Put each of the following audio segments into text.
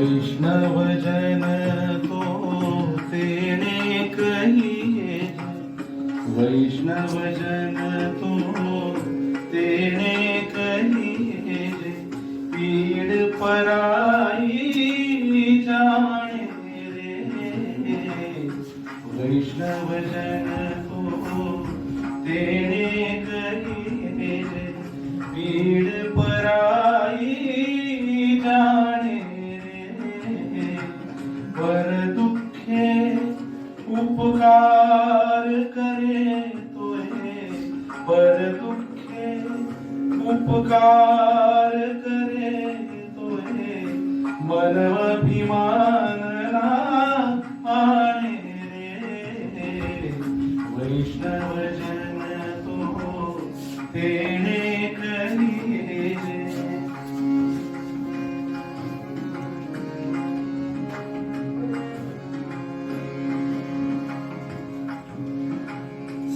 वैष्णव जन तो तेने कहिए। वैष्णव जन तो तेने कहिए। पीड़ पराई जाने रे। वैष्णव जन तो तेने उपकार करे तो है, पर दुखे उपकार करे तो है। मन अभिमान ना रे। वैष्णव जन तो तेने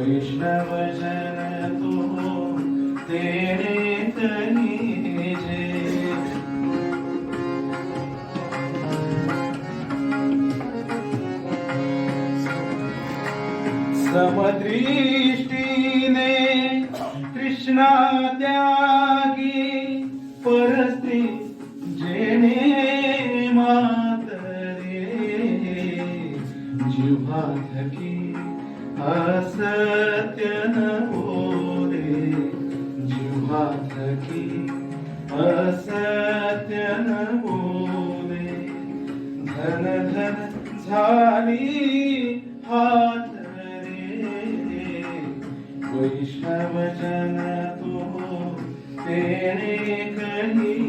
वैष्णव जन तो तेरे तनी जे समदृष्टीने कृष्णा त्यागी परस्ती जेणे मातरे। जिव्हा थकी असत्य न बोले जिव्हा थकी असत्य न बोले धन धन झाली हात रे वैष्णव जन तो तेने कहिए